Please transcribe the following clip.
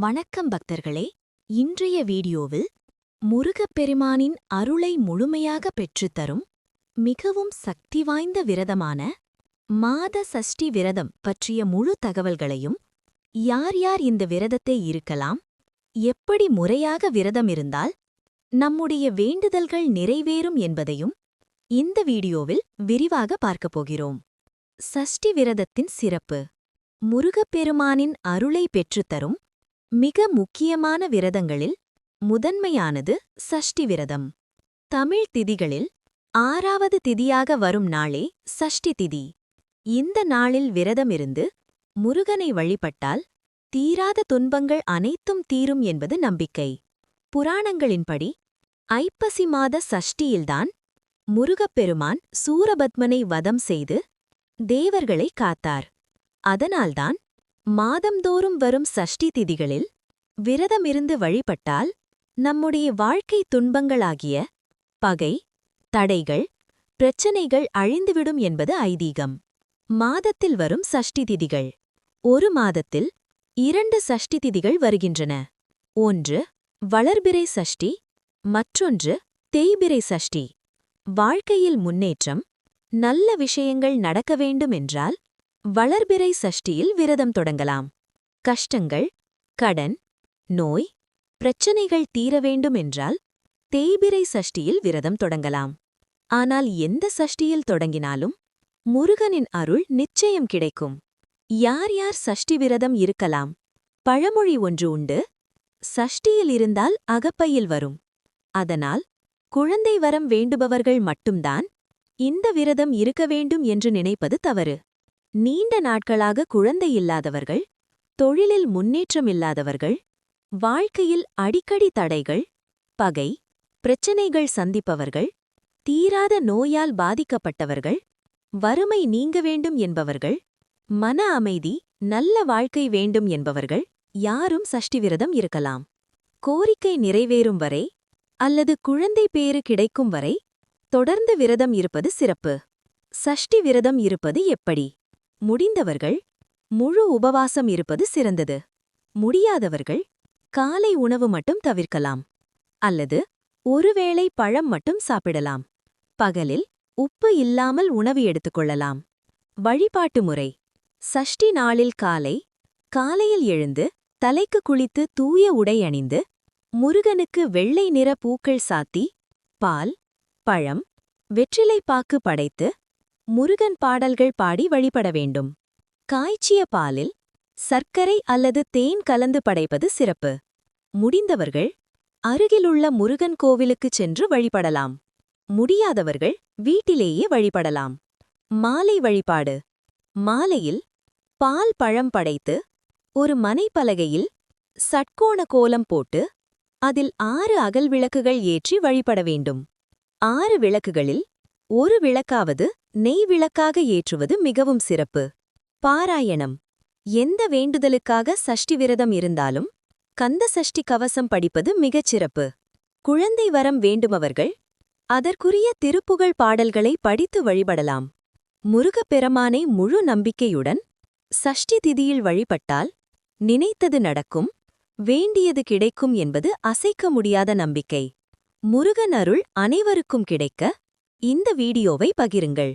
வணக்கம் பக்தர்களே. இன்றைய வீடியோவில் முருகப்பெருமானின் அருளை முழுமையாக பெற்றுத்தரும் மிகவும் சக்தி வாய்ந்த விரதமான மாத சஷ்டி விரதம் பற்றிய முழு தகவல்களையும் யார் யார் இந்த விரதத்தை இருக்கலாம் எப்படி முறையாக விரதம் இருந்தால் நம்முடைய வேண்டுதல்கள் நிறைவேறும் என்பதையும் இந்த வீடியோவில் விரிவாக பார்க்கப் போகிறோம். சஷ்டி விரதத்தின் சிறப்பு. முருகப்பெருமானின் அருளை பெற்றுத்தரும் மிக முக்கியமான விரதங்களில் முதன்மையானது சஷ்டி விரதம். தமிழ் திதிகளில் ஆறாவது திதியாக வரும் நாளே சஷ்டி திதி. இந்த நாளில் விரதமிருந்து முருகனை வழிபட்டால் தீராத துன்பங்கள் அனைத்தும் தீரும் என்பது நம்பிக்கை. புராணங்களின்படி ஐப்பசி மாத சஷ்டியில்தான் முருகப்பெருமான் சூரபத்மனை வதம் செய்து தேவர்களை காத்தார். அதனால்தான் மாதந்தோறும் வரும் சஷ்டி திதிகளில் விரதமிருந்து வழிபட்டால் நம்முடைய வாழ்க்கை துன்பங்களாகிய பகை தடைகள் பிரச்சனைகள் அழிந்துவிடும் என்பது ஐதீகம். மாதத்தில் வரும் சஷ்டி திதிகள். ஒரு மாதத்தில் இரண்டு சஷ்டி திதிகள் வருகின்றன. ஒன்று வளர்பிறை சஷ்டி. மற்றொன்று தேய்பிறை சஷ்டி. வாழ்க்கையில் முன்னேற்றம் நல்ல விஷயங்கள் நடக்க வேண்டுமென்றால் வளர்பிறை சஷ்டியில் விரதம் தொடங்கலாம். கஷ்டங்கள் கடன் நோய் பிரச்சனைகள் தீர வேண்டுமென்றால் தேய்பிறை சஷ்டியில் விரதம் தொடங்கலாம். ஆனால் எந்த சஷ்டியில் தொடங்கினாலும் முருகனின் அருள் நிச்சயம் கிடைக்கும். யார் யார் சஷ்டி விரதம் இருக்கலாம்? பழமொழி ஒன்று உண்டு. சஷ்டியில் இருந்தால் அகப்பையில் வரும். அதனால் குழந்தை வரம் வேண்டுபவர்கள் மட்டும்தான் இந்த விரதம் இருக்க வேண்டும் என்று நினைப்பது தவறு. நீண்ட நாட்களாக குழந்தை இல்லாதவர்கள் தொழிலில் முன்னேற்றம் இல்லாதவர்கள் வாழ்க்கையில் அடிக்கடி தடைகள் பகை பிரச்சனைகள் சந்திப்பவர்கள் தீராத நோயால் பாதிக்கப்பட்டவர்கள் வறுமை நீங்க வேண்டும் என்பவர்கள் மன அமைதி நல்ல வாழ்க்கை வேண்டும் என்பவர்கள் யாரும் சஷ்டி விரதம் இருக்கலாம். கோரிக்கை நிறைவேறும் வரை அல்லது குழந்தை பேறு கிடைக்கும் வரை தொடர்ந்து விரதம் இருப்பது சிறப்பு. சஷ்டி விரதம் இருப்பது எப்படி? முடிந்தவர்கள் முழு உபவாசம் இருப்பது சிறந்தது. முடியாதவர்கள் காலை உணவு மட்டும் தவிர்க்கலாம். அல்லது ஒருவேளை பழம் மட்டும் சாப்பிடலாம். பகலில் உப்பு இல்லாமல் உணவு எடுத்துக்கொள்ளலாம். வழிபாட்டு முறை. சஷ்டி நாளில் காலை காலையில் எழுந்து தலைக்கு குளித்து தூய உடை அணிந்து முருகனுக்கு வெள்ளை நிற பூக்கள் சாத்தி பால் பழம் வெற்றிலைப்பாக்கு படைத்து முருகன் பாடல்கள் பாடி வழிபட வேண்டும். காய்ச்சிய பாலில் சர்க்கரை அல்லது தேன் கலந்து படைப்பது சிறப்பு. முடிந்தவர்கள் அருகிலுள்ள முருகன் கோவிலுக்குச் சென்று வழிபடலாம். முடியாதவர்கள் வீட்டிலேயே வழிபடலாம். மாலை வழிபாடு. மாலையில் பால் பழம் படைத்து ஒரு மனைப்பலகையில் சட்கோண கோலம் போட்டு அதில் ஆறு அகல் விளக்குகள் ஏற்றி வழிபட வேண்டும். ஆறு விளக்குகளில் ஒரு விளக்காவது நெய் விளக்காக ஏற்றுவது மிகவும் சிறப்பு. பாராயணம். எந்த வேண்டுதலுக்காக சஷ்டி விரதம் இருந்தாலும் கந்த சஷ்டி கவசம் படிப்பது மிகச் சிறப்பு. குழந்தை வரம் வேண்டுமவர்கள் அதற்குரிய திருப்புகழ் பாடல்களை படித்து வழிபடலாம். முருகப்பெருமானை முழு நம்பிக்கையுடன் சஷ்டி திதியில் வழிபட்டால் நினைத்தது நடக்கும் வேண்டியது கிடைக்கும் என்பது அசைக்க முடியாத நம்பிக்கை. முருகன் அருள் அனைவருக்கும் கிடைக்க இந்த வீடியோவை பகிருங்கள்.